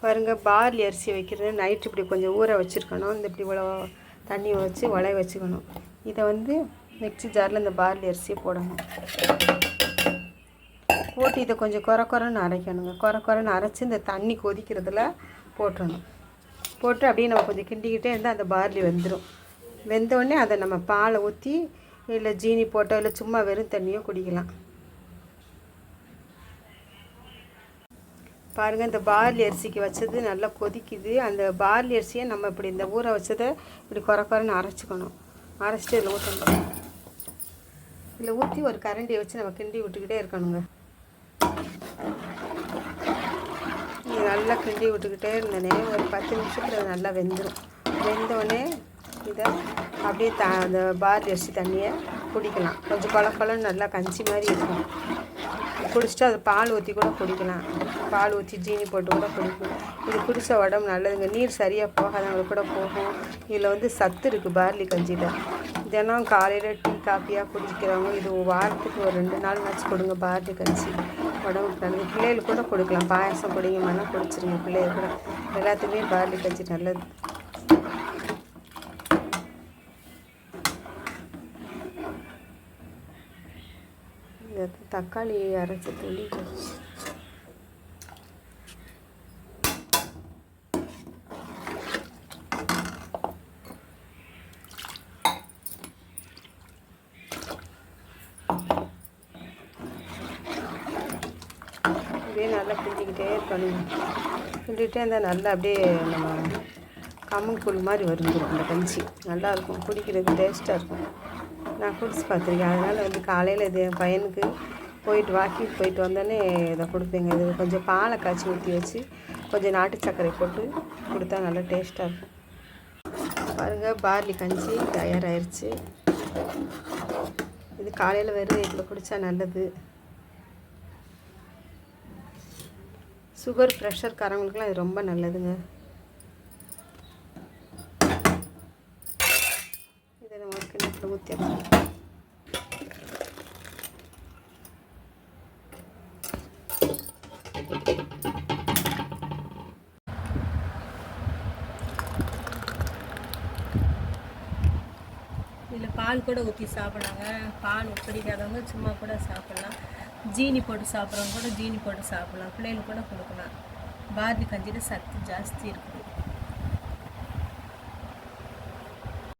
பாருங்கள் பார்லி அரிசி வைக்கிறது நைட்டு இப்படி கொஞ்சம் ஊற வச்சுருக்கணும். இந்த இப்படி இவ்வளோ தண்ணி வச்சு உலைய வச்சுக்கணும். இதை வந்து மிக்ஸி ஜாரில் இந்த பார்லி அரிசியை போடணும். போட்டு இதை கொஞ்சம் குறை குறைன்னு அரைக்கணுங்க. குறை குறைன்னு அரைச்சி இந்த தண்ணி கொதிக்கிறதுல போட்டுடணும் போட்டு அப்படியே நம்ம கொஞ்சம் கிண்டிக்கிட்டே இருந்தால் அந்த பார்லி வெந்துடும் வெந்தோடனே அதை நம்ம பாலை ஊற்றி இல்லை ஜீனி போட்டோ இல்லை சும்மா வெறும் தண்ணியோ குடிக்கலாம். பாருங்கள் இந்த பார்லி அரிசிக்கு வச்சது நல்லா கொதிக்குது. அந்த பார்லி அரிசியை நம்ம இப்படி இந்த ஊற வச்சதை இப்படி குறை குறைன்னு அரைச்சிக்கணும். அரைச்சிட்டு இதில் ஊற்றணும் இதில் ஊற்றி ஒரு கரண்டியை வச்சு நம்ம கிண்டி விட்டுக்கிட்டே இருக்கணுங்க. நல்லா கிண்டி விட்டுக்கிட்டே இருந்தனே ஒரு பத்து நிமிஷத்தில் நல்லா வெந்துடும் வெந்தோடனே இதை அப்படியே த அந்த பார்லி அரிசி தண்ணியை குடிக்கலாம். கொஞ்சம் குழப்பழம் நல்லா கஞ்சி மாதிரி இருக்கும். குடிச்சிட்டு அது பால் ஊற்றி கூட குடிக்கலாம். பால் ஊற்றி ஜீனி போட்டு கூட குடிக்கலாம். இது குடித்த உடம்பு நல்லதுங்க. நீர் சரியாக போகாதவங்களுக்கு கூட போகும். இதில் வந்து சத்து இருக்குது பார்லி கஞ்சியில். தினம் காலையில் டீ காஃபியாக குடிக்கிறவங்க இது வாரத்துக்கு ஒரு ரெண்டு நாள் வச்சு கொடுங்க பார்லி கஞ்சி. உடம்புக்கு நல்லது. பிள்ளைகளுக்கு கூட கொடுக்கலாம். பாயாசம் குடிங்கம்மா குடிச்சிருங்க பிள்ளைகள் கூட. எல்லாத்துக்குமே பார்லி கஞ்சி நல்லது. தக்காளி அரைச்சி தூளி அப்படியே நல்லா பிடிச்சிக்கிட்டே இருக்கணும். கிண்டிகிட்டே இருந்தால் நல்லா அப்படியே நம்ம கம்மன் கூழ் மாதிரி வந்துடும் அந்த கஞ்சி நல்லாயிருக்கும் குடிக்கிறதுக்கு டேஸ்ட்டாக இருக்கும். நான் குடிச்சு பார்த்துருக்கேன். அதனால் வந்து காலையில் இது என் பையனுக்கு போயிட்டு வாக்கிங் போயிட்டு வந்தோடனே இதை கொடுப்பேங்க இது கொஞ்சம் பாலை காய்ச்சி ஊற்றி வச்சு கொஞ்சம் நாட்டு சர்க்கரை போட்டு கொடுத்தா நல்லா டேஸ்ட்டாக இருக்கும். பாருங்கள் பார்லி கஞ்சி தயாராகிருச்சு இது காலையில் வெறும் இதில் குடித்தா நல்லது. சுகர் ப்ரெஷர் காரவங்களுக்குலாம் இது ரொம்ப நல்லதுங்க. இதை நம்ம ஒரு கிண்ணத்தில் ஊற்றிடலாம் இதில் பால் கூட ஊற்றி சாப்பிட்லாங்க பால் பிடிக்காதவங்க சும்மா கூட சாப்பிட்லாம். ஜீனி போட்டு சாப்பிட்றவங்க கூட ஜீனி போட்டு சாப்பிட்லாம். பிள்ளைகளுக்கு கூட கொடுக்கலாம். பாரதி கஞ்சியில் சத்து ஜாஸ்தி இருக்குது.